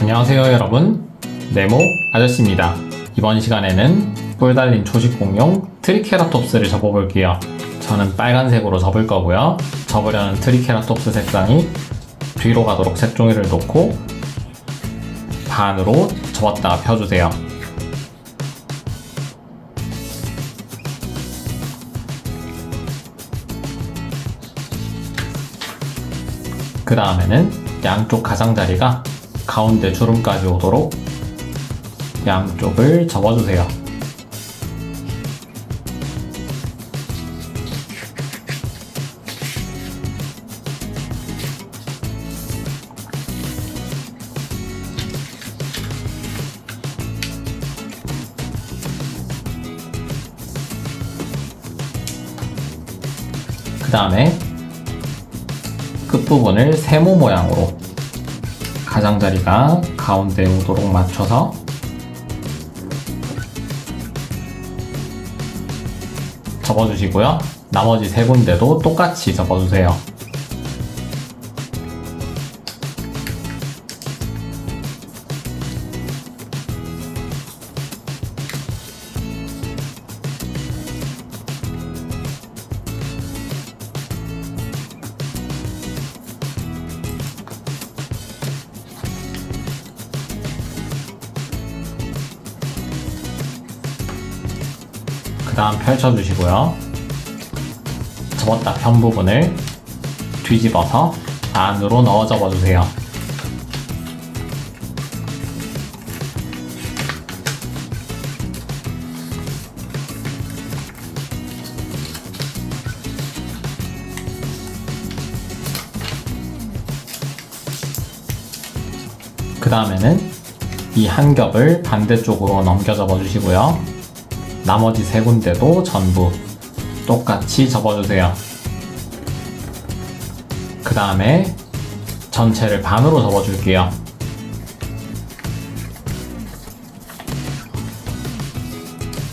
안녕하세요 여러분. 네모 아저씨입니다. 이번 시간에는 뿔 달린 초식 공룡 트리케라톱스를 접어볼게요. 저는 빨간색으로 접을 거고요. 접으려는 트리케라톱스 색상이 뒤로 가도록 색종이를 놓고 반으로 접었다가 펴주세요. 그 다음에는 양쪽 가장자리가 가운데 주름까지 오도록 양쪽을 접어주세요. 그 다음에 끝부분을 세모 모양으로 가장자리가 가운데 오도록 맞춰서 접어주시고요. 나머지 세 군데도 똑같이 접어주세요. 그 다음 펼쳐주시고요. 접었다 편 부분을 뒤집어서 안으로 넣어 접어주세요. 그 다음에는 이 한 겹을 반대쪽으로 넘겨 접어주시고요. 나머지 세 군데도 전부 똑같이 접어주세요. 그 다음에 전체를 반으로 접어줄게요.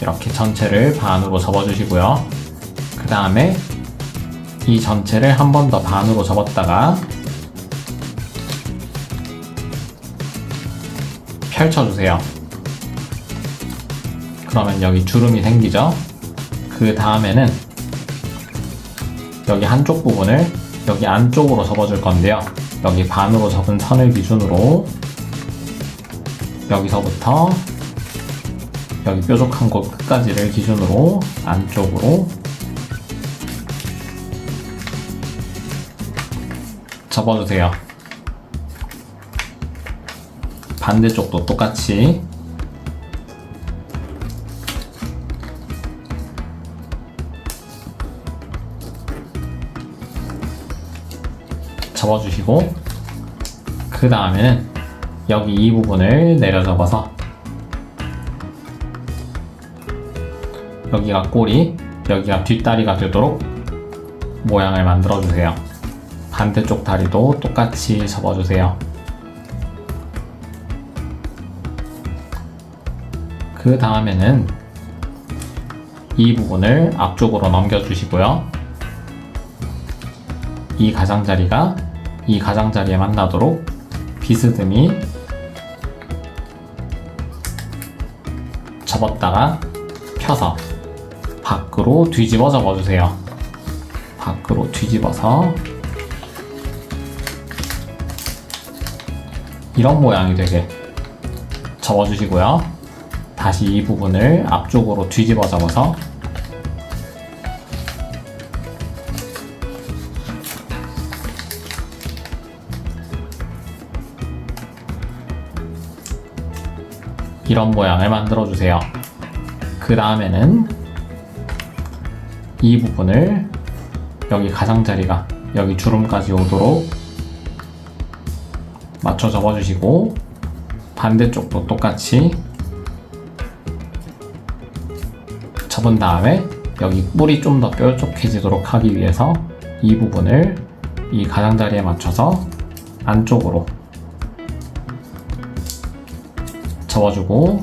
이렇게 전체를 반으로 접어주시고요. 그 다음에 이 전체를 한 번 더 반으로 접었다가 펼쳐주세요. 그러면 여기 주름이 생기죠? 그 다음에는 여기 한쪽 부분을 여기 안쪽으로 접어줄 건데요. 여기 반으로 접은 선을 기준으로 여기서부터 여기 뾰족한 곳 끝까지를 기준으로 안쪽으로 접어주세요. 반대쪽도 똑같이 접어주시고 그 다음에는 여기 이 부분을 내려 접어서 여기가 꼬리 여기가 뒷다리가 되도록 모양을 만들어 주세요. 반대쪽 다리도 똑같이 접어주세요. 그 다음에는 이 부분을 앞쪽으로 넘겨 주시고요 이 가장자리가 이 가장자리에 만나도록 비스듬히 접었다가 펴서 밖으로 뒤집어 접어주세요. 밖으로 뒤집어서 이런 모양이 되게 접어주시고요. 다시 이 부분을 앞쪽으로 뒤집어 접어서 이런 모양을 만들어 주세요. 그 다음에는 이 부분을 여기 가장자리가 여기 주름까지 오도록 맞춰 접어주시고 반대쪽도 똑같이 접은 다음에 여기 뿔이 좀 더 뾰족해지도록 하기 위해서 이 부분을 이 가장자리에 맞춰서 안쪽으로 접어주고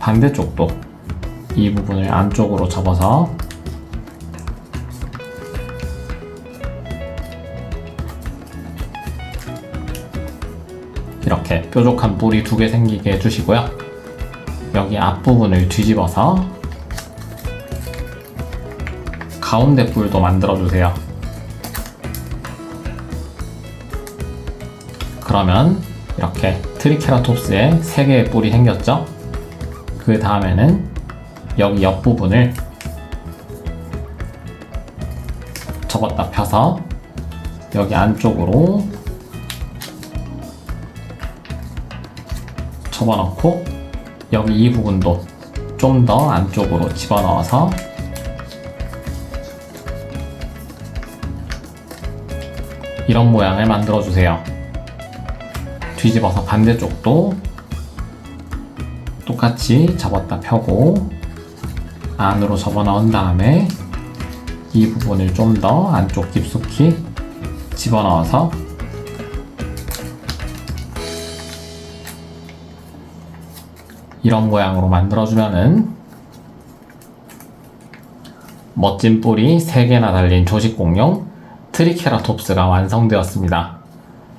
반대쪽도 이 부분을 안쪽으로 접어서 이렇게 뾰족한 뿔이 두 개 생기게 해주시고요. 여기 앞부분을 뒤집어서 가운데 뿔도 만들어주세요. 그러면 이렇게 트리케라톱스에 세 개의 뿔이 생겼죠? 그 다음에는 여기 옆부분을 접었다 펴서 여기 안쪽으로 접어넣고 여기 이 부분도 좀 더 안쪽으로 집어넣어서 이런 모양을 만들어 주세요. 뒤집어서 반대쪽도 똑같이 접었다 펴고 안으로 접어 넣은 다음에 이 부분을 좀 더 안쪽 깊숙이 집어넣어서 이런 모양으로 만들어주면은 멋진 뿔이 3개나 달린 조식공룡 트리케라톱스가 완성되었습니다.